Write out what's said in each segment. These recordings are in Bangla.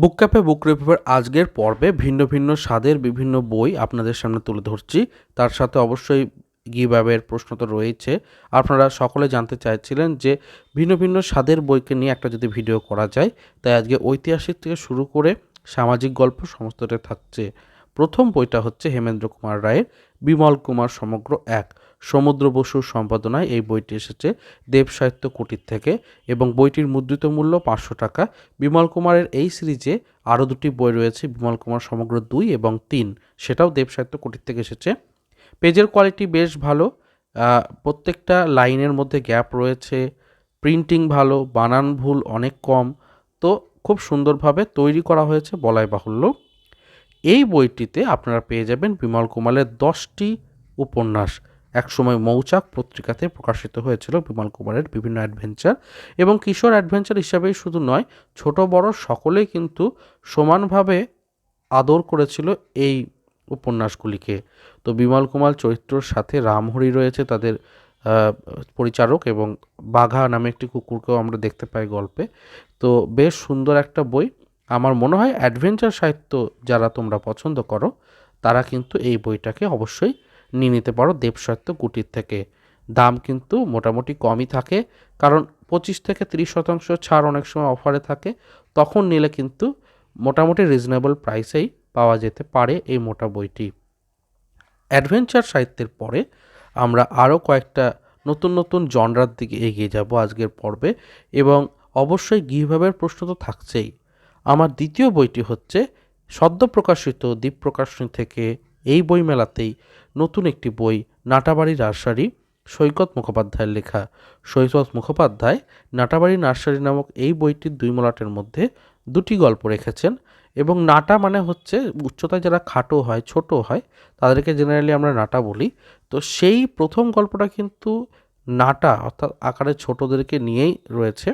বুক ক্যাফে বুক রিভিউর আজকের পর্বে ভিন্ন ভিন্ন স্বাদের বিভিন্ন বই আপনাদের সামনে তুলে ধরছি। তার সাথে অবশ্যই গিভাবের প্রশ্ন তো রয়েছে। আপনারা সকলে জানতে চাইছিলেন যে ভিন্ন ভিন্ন স্বাদের বইকে নিয়ে একটা যদি ভিডিও করা যায়, তাই আজকে ঐতিহাসিক থেকে শুরু করে সামাজিক গল্প সমস্তটা থাকছে। প্রথম বইটা হচ্ছে হেমেন্দ্র কুমার রায়ের বিমল কুমার সমগ্র এক। সমুদ্র বসুর সম্পাদনায় এই বইটি এসেছে দেব সাহিত্য কুটির থেকে এবং বইটির মুদ্রিত মূল্য পাঁচশো টাকা। বিমল কুমারের এই সিরিজে আরও দুটি বই রয়েছে, বিমল কুমার সমগ্র দুই এবং তিন। সেটাও দেব সাহিত্য কুটির থেকে এসেছে। পেজের কোয়ালিটি বেশ ভালো প্রত্যেকটা লাইনের মধ্যে গ্যাপ রয়েছে, প্রিন্টিং ভালো, বানান ভুল অনেক কম। তো খুব সুন্দরভাবে তৈরি করা হয়েছে বলাই বাহুল্য। এই বইটিতে আপনারা পেয়ে যাবেন বিমল কুমারের দশটি উপন্যাস। একসময় মৌচাক পত্রিকাতে প্রকাশিত হয়েছিল বিমল কুমারের বিভিন্ন অ্যাডভেঞ্চার এবং কিশোর অ্যাডভেঞ্চার হিসাবেই শুধু নয়, ছোট বড় সকলেই কিন্তু সমানভাবে আদর করেছিল এই উপন্যাসগুলিকে। তো বিমল কুমার চরিত্রর সাথে রামহরি রয়েছে তাদের পরিচারক এবং বাঘা নামে একটি কুকুরকেও আমরা দেখতে পাই গল্পে। তো বেশ সুন্দর একটা বই। আমার মনে হয় অ্যাডভেঞ্চার সাহিত্য যারা তোমরা পছন্দ করো, তারা কিন্তু এই বইটাকে অবশ্যই নিয়ে নিতে পারো দেব সাহিত্য কুটির থেকে। দাম কিন্তু মোটামুটি কমই থাকে, কারণ পঁচিশ থেকে তিরিশ শতাংশ ছাড় অনেক সময় অফারে থাকে, তখন নিলে কিন্তু মোটামুটি রিজনেবল প্রাইসেই পাওয়া যেতে পারে এই মোটা বইটি। অ্যাডভেঞ্চার সাহিত্যের পরে আমরা আরও কয়েকটা নতুন নতুন জনরার দিকে এগিয়ে যাব আজকের পর্বে, এবং অবশ্যই গৃহভাবের প্রশ্ন তো থাকছেই। আমার দ্বিতীয় বইটি হচ্ছে সদ্য প্রকাশিত দ্বীপ প্রকাশনী থেকে এই বইমেলাতেই নতুন একটি বই নাটাবাড়ি নার্সারি, সৈকত মুখোপাধ্যায়ের লেখা। সৈকত মুখোপাধ্যায় নাটাবাড়ি নার্সারি নামক এই বইটির দুই মলাটের মধ্যে দুটি গল্প রেখেছেন এবং নাটা মানে হচ্ছে উচ্চতায় যারা খাটো হয়, ছোট হয়, তাদেরকে জেনারেলি আমরা নাটা বলি। তো সেই প্রথম গল্পটা কিন্তু নাটা অর্থাৎ আকারে ছোটদেরকে নিয়েই রয়েছে।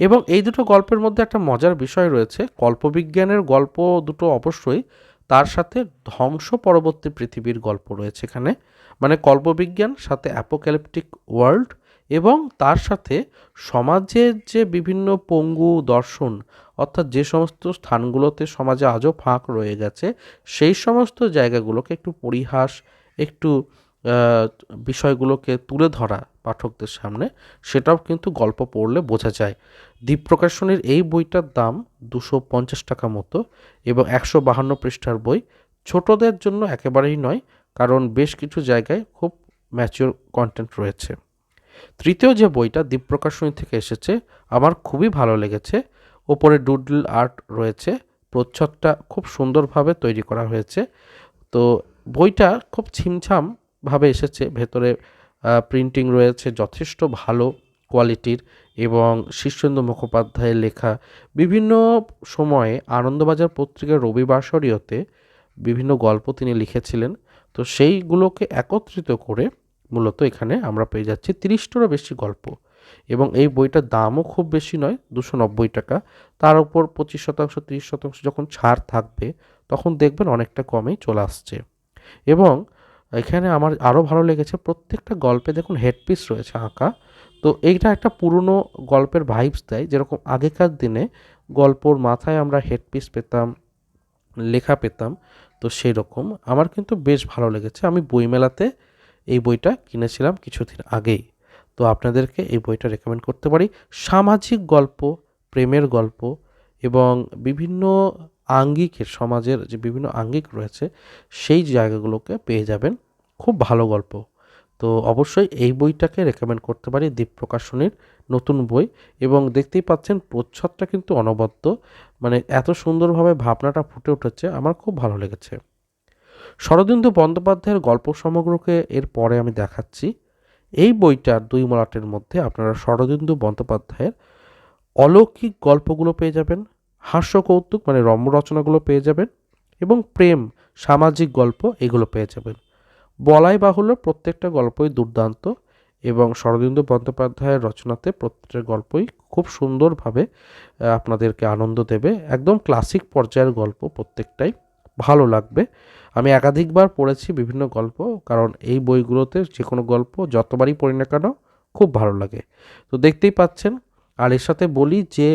এবং এই দুটো গল্পের মধ্যে একটা মজার বিষয় রয়েছে। কল্পবিজ্ঞানের গল্প দুটো অবশ্যই, তার সাথে ধ্বংস পরবর্তী পৃথিবীর গল্প রয়েছে এখানে। মানে কল্পবিজ্ঞান, সাথে অ্যাপোক্যালিপটিক ওয়ার্ল্ড এবং তার সাথে সমাজের যে বিভিন্ন পঙ্গু দর্শন, অর্থাৎ যে সমস্ত স্থানগুলোতে সমাজে আজও ফাঁক রয়ে গেছে, সেই সমস্ত জায়গাগুলোকে একটু পরিহাস, একটু বিষয়গুলোকে তুলে ধরা পাঠকদের সামনে, সেটাও কিন্তু গল্প পড়লে বোঝা যায়। দ্বীপ প্রকাশনীর এই বইটার দাম দুশো পঞ্চাশ টাকা মতো এবং একশো বাহান্ন পৃষ্ঠার বই। ছোটদের জন্য একেবারেই নয়, কারণ বেশ কিছু জায়গায় খুব ম্যাচিওর কন্টেন্ট রয়েছে। তৃতীয় যে বইটা দ্বীপ প্রকাশনী থেকে এসেছে, আমার খুবই ভালো লেগেছে। ওপরে ডুডল আর্ট রয়েছে, প্রচ্ছদটা খুব সুন্দরভাবে তৈরি করা হয়েছে। তো বইটা খুব ছিমছাম ভাবে এসেছে, ভেতরে প্রিন্টিং রয়েছে যথেষ্ট ভালো কোয়ালিটির এবং শীর্ষেন্দু মুখোপাধ্যায়ের লেখা বিভিন্ন সময়ে আনন্দবাজার পত্রিকার রবিবাসরীয়তে বিভিন্ন গল্প তিনি লিখেছিলেন। তো সেইগুলোকে একত্রিত করে মূলত এখানে আমরা পেয়ে যাচ্ছি তিরিশটারও বেশি গল্প এবং এই বইটার দামও খুব বেশি নয়, দুশো নব্বই টাকা। তার উপর পঁচিশ শতাংশ, তিরিশ শতাংশ যখন ছাড় থাকবে, তখন দেখবেন অনেকটা কমেই চলে আসছে। এবং এখানে আমার আরও ভালো লেগেছে, প্রত্যেকটা গল্পে দেখুন হেডপিস রয়েছে আঁকা। তো এইটা একটা পুরনো গল্পের ভাইবস দেয়, যেরকম আগেকার দিনে গল্পর মাথায় আমরা হেডপিস পেতাম, লেখা পেতাম, তো সেই রকম আমার কিন্তু বেশ ভালো লেগেছে। আমি বইমেলাতে এই বইটা কিনেছিলাম কিছুদিন আগেই। তো আপনাদেরকে এই বইটা রেকমেন্ড করতে পারি। সামাজিক গল্প, প্রেমের গল্প এবং বিভিন্ন আঙ্গিকের, সমাজের যে বিভিন্ন আঙ্গিক রয়েছে, সেই জায়গাগুলোকে পেয়ে যাবেন। খুব ভালো গল্প। তো অবশ্যই এই বইটাকে রেকমেন্ড করতে পারি দ্বীপ প্রকাশনীর নতুন বই এবং দেখতেই পাচ্ছেন প্রচ্ছদটা কিন্তু অনবদ্য। মানে এত সুন্দরভাবে ভাবনাটা ফুটে উঠেছে, আমার খুব ভালো লেগেছে। শরদিন্দু বন্দ্যোপাধ্যায়ের গল্প সমগ্রকে এর পরে আমি দেখাচ্ছি। এই বইটার দুই মলাটের মধ্যে আপনারা শরদিন্দু বন্দ্যোপাধ্যায়ের অলৌকিক গল্পগুলো পেয়ে যাবেন। হাস্য কৌতুক মানে রম্য রচনাগুলো পেয়ে যাবেন এবং প্রেম, সামাজিক গল্প এগুলো পেয়ে যাবেন। বলাই বাহুল্য প্রত্যেকটা গল্পই দুর্দান্ত এবং শরদিন্দু বন্দ্যোপাধ্যায়ের রচনাতে প্রত্যেকটা গল্পই খুব সুন্দরভাবে আপনাদেরকে আনন্দ দেবে। একদম ক্লাসিক পর্যায়ের গল্প প্রত্যেকটাই ভালো লাগবে। আমি একাধিকবার পড়েছি বিভিন্ন গল্প, কারণ এই বইগুলোতে যে কোনো গল্প যতবারই পড়ি না কেন খুব ভালো লাগে। তো দেখতেই পাচ্ছেন, আর এর সাথে বলি যে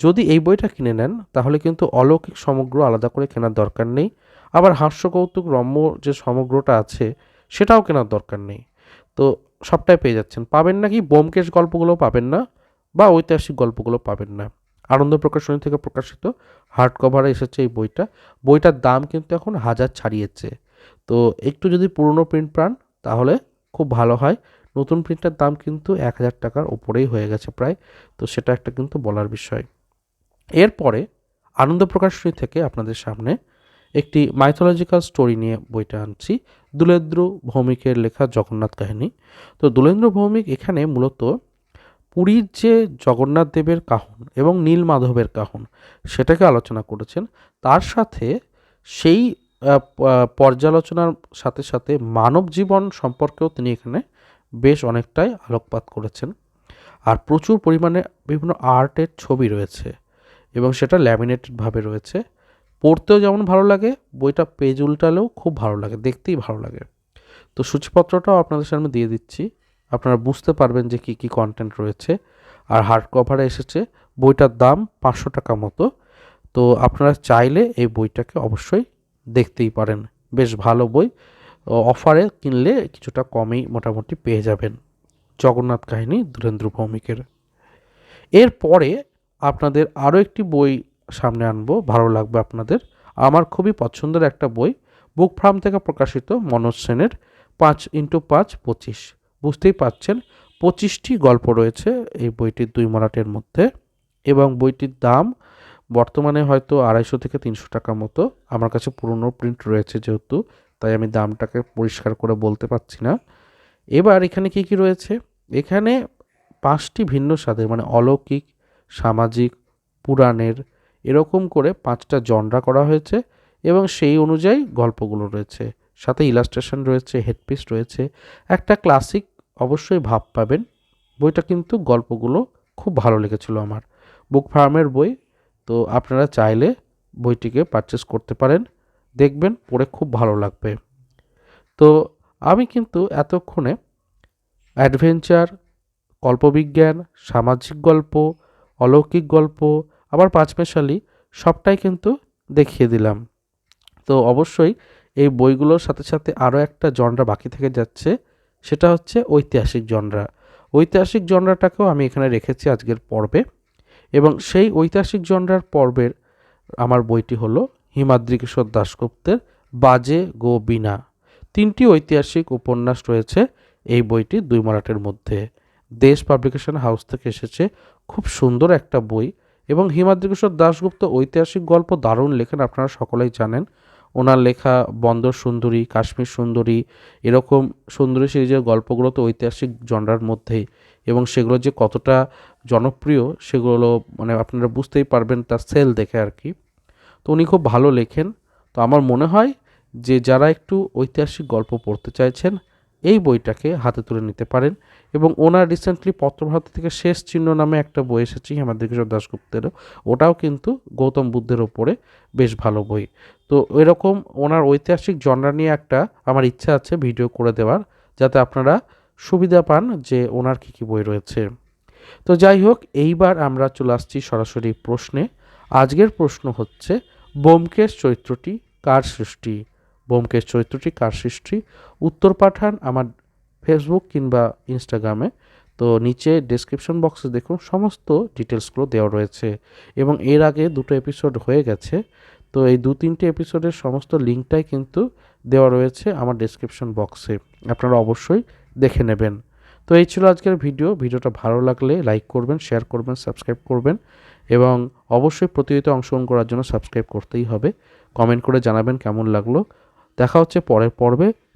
যদি এই বইটা কিনে নেন, তাহলে কিন্তু অলৌকিক সমগ্র আলাদা করে কেনার দরকার নেই। আবার হাস্য কৌতুক রম্য যে সমগ্রটা আছে, সেটাও কেনার দরকার নেই। তো সবটাই পেয়ে যাচ্ছেন। পাবেন না কি বোমকেশ গল্পগুলো পাবেন না বা ঐতিহাসিক গল্পগুলো পাবেন না। আনন্দ প্রকাশনী থেকে প্রকাশিত হার্ড কভারে এসেছে এই বইটা। বইটার দাম কিন্তু এখন হাজার ছাড়িয়েছে। তো একটু যদি পুরনো প্রিন্ট পান, তাহলে খুব ভালো হয়। নতুন প্রিন্টের দাম কিন্তু এক হাজার টাকার ওপরেই হয়ে গেছে প্রায়। তো সেটা একটা কিন্তু বলার বিষয়। এরপরে আনন্দ প্রকাশনী থেকে আপনাদের সামনে একটি মাইথোলজিক্যাল স্টোরি নিয়ে বইটা আনছি। দুলেন্দ্র ভৌমিকের লেখা জগন্নাথ কাহিনী। তো দুলেন্দ্র ভৌমিক এখানে মূলত পুরীর যে জগন্নাথ দেবের কাহন এবং নীল মাধবের কাহন সেটাকে আলোচনা করেছেন। তার সাথে সেই পর্যালোচনার সাথে সাথে মানব জীবন সম্পর্কেও তিনি এখানে বেশ অনেকটাই আলোকপাত করেছেন। আর প্রচুর পরিমাণে বিভিন্ন আর্টের ছবি রয়েছে। এবং সেটা ল্যামিনেটেডভাবে রয়েছে। পড়তেও যেমন ভালো লাগে, বইটা পেজ উল্টালেও খুব ভালো লাগে, দেখতেই ভালো লাগে। তো সূচিপত্রটাও আপনাদের সামনে দিয়ে দিচ্ছি। আপনারা বুঝতে পারবেন যে কী কী কন্টেন্ট রয়েছে। আর হার্ড কভারে এসেছে বইটার দাম পাঁচশো টাকা মতো। তো আপনারা চাইলে এই বইটাকে অবশ্যই দেখতেই পারেন। বেশ ভালো বই। অফারে কিনলে কিছুটা কমেই মোটামুটি পেয়ে যাবেন। জগন্নাথ কাহিনী দুরেন্দ্র ভৌমিকের। এরপরে আপনাদের আরও একটি বই সামনে আনব, ভালো লাগবে আপনাদের। আমার খুবই পছন্দের একটা বই, বুক ফার্ম থেকে প্রকাশিত মনোজ সেনের পাঁচ ইন্টু পাঁচ পঁচিশ। বুঝতেই পাচ্ছেন, পঁচিশটি গল্প রয়েছে এই বইটির দুই মরাটের মধ্যে এবং বইটির দাম বর্তমানে হয়তো আড়াইশো থেকে তিনশো টাকা মতো। আমার কাছে পুরনো প্রিন্ট রয়েছে যেহেতু, তাই আমি দামটাকে পরিষ্কার করে বলতে পারছি না। এবার এখানে কি কি রয়েছে? এখানে পাঁচটি ভিন্ন স্বাদের মানে অলৌকিক সামাজিক পুরাণের এরকম করে পাঁচটা জনরা করা হয়েছে এবং সেই অনুযায়ী গল্পগুলো রয়েছে। সাথে ইলাস্ট্রেশন রয়েছে হেডপিস রয়েছে। একটা ক্লাসিক অবশ্যই ভাব পাবেন। বইটা কিন্তু গল্পগুলো খুব ভালো লেগেছিল আমার। বুক ফার্মের বই, তো আপনারা চাইলে বইটিকে পারচেস করতে পারেন। দেখবেন, পড়ে খুব ভালো লাগবে। তো আমি কিন্তু এতক্ষণে অ্যাডভেঞ্চার কল্পবিজ্ঞান, সামাজিক গল্প অলৌকিক গল্প, আবার পাঁচমেশালি সবটাই কিন্তু দেখিয়ে দিলাম। তো অবশ্যই এই বইগুলোর সাথে সাথে আরও একটা জনরা বাকি থেকে যাচ্ছে, সেটা হচ্ছে ঐতিহাসিক জনরা। ঐতিহাসিক জনরাটাকেও আমি এখানে রেখেছি আজকের পর্বে এবং সেই ঐতিহাসিক জনরার পর্বের আমার বইটি হলো হিমাদ্রি কিশোর দাশগুপ্তের বাজে গো বিনা তিনটি ঐতিহাসিক উপন্যাস রয়েছে এই বইটি দুই মরাটের মধ্যে। দেশ পাবলিকেশন হাউস থেকে এসেছে। খুব সুন্দর একটা বই এবং হিমাদ্রি কিশোর দাশগুপ্ত ঐতিহাসিক গল্প দারুণ লেখেন, আপনারা সকলেই জানেন। ওনার লেখা বন্দর সুন্দরী, কাশ্মীর সুন্দরী, এরকম সুন্দরী সিরিজের গল্পগুলো তো ঐতিহাসিক জনরার মধ্যেই এবং সেগুলো যে কতটা জনপ্রিয় সেগুলো মানে আপনারা বুঝতেই পারবেন তার সেল দেখে আর কি। তো উনি খুব ভালো লেখেন। তো আমার মনে হয় যে যারা একটু ঐতিহাসিক গল্প পড়তে চাইছেন, এই বইটাকে হাতে তুলে নিতে পারেন। এবং ওনার রিসেন্টলি পত্রভারতী থেকে শেষ চিহ্ন নামে একটা বই এসেছে আমাদের কিশোর দাসগুপ্তেরও ওটাও কিন্তু গৌতম বুদ্ধের ওপরে বেশ ভালো বই। তো এরকম ওনার ঐতিহাসিক জনরা নিয়ে একটা আমার ইচ্ছা আছে ভিডিও করে দেওয়ার, যাতে আপনারা সুবিধা পান যে ওনার কী কী বই রয়েছে। তো যাই হোক, এইবার আমরা চলে আসছি সরাসরি প্রশ্নে। আজকের প্রশ্ন হচ্ছে বোমকেশ চরিত্রটি কার সৃষ্টি? বোমকেশ চরিত্রটি কার সৃষ্টি? উত্তর পাঠান আমার ফেসবুক কিংবা ইনস্টাগ্রামে তো নিচে ডিসক্রিপশন বক্সে দেখুন, সমস্ত ডিটেলসগুলো দেওয়া রয়েছে। এবং এর আগে দুটো এপিসোড হয়ে গেছে। তো এই দু তিনটে এপিসোডের সমস্ত লিঙ্কটাই কিন্তু দেওয়া রয়েছে আমার ডিসক্রিপশন বক্সে আপনারা অবশ্যই দেখে নেবেন। তো এই ছিল আজকের ভিডিও ভিডিওটা ভালো লাগলে লাইক করবেন শেয়ার করবেন সাবস্ক্রাইব করবেন। এবং অবশ্যই প্রতিযোগিতা অংশগ্রহণ করার জন্য সাবস্ক্রাইব করতেই হবে। কমেন্ট করে জানাবেন কেমন লাগল। দেখা হচ্ছে পরের পর্বে।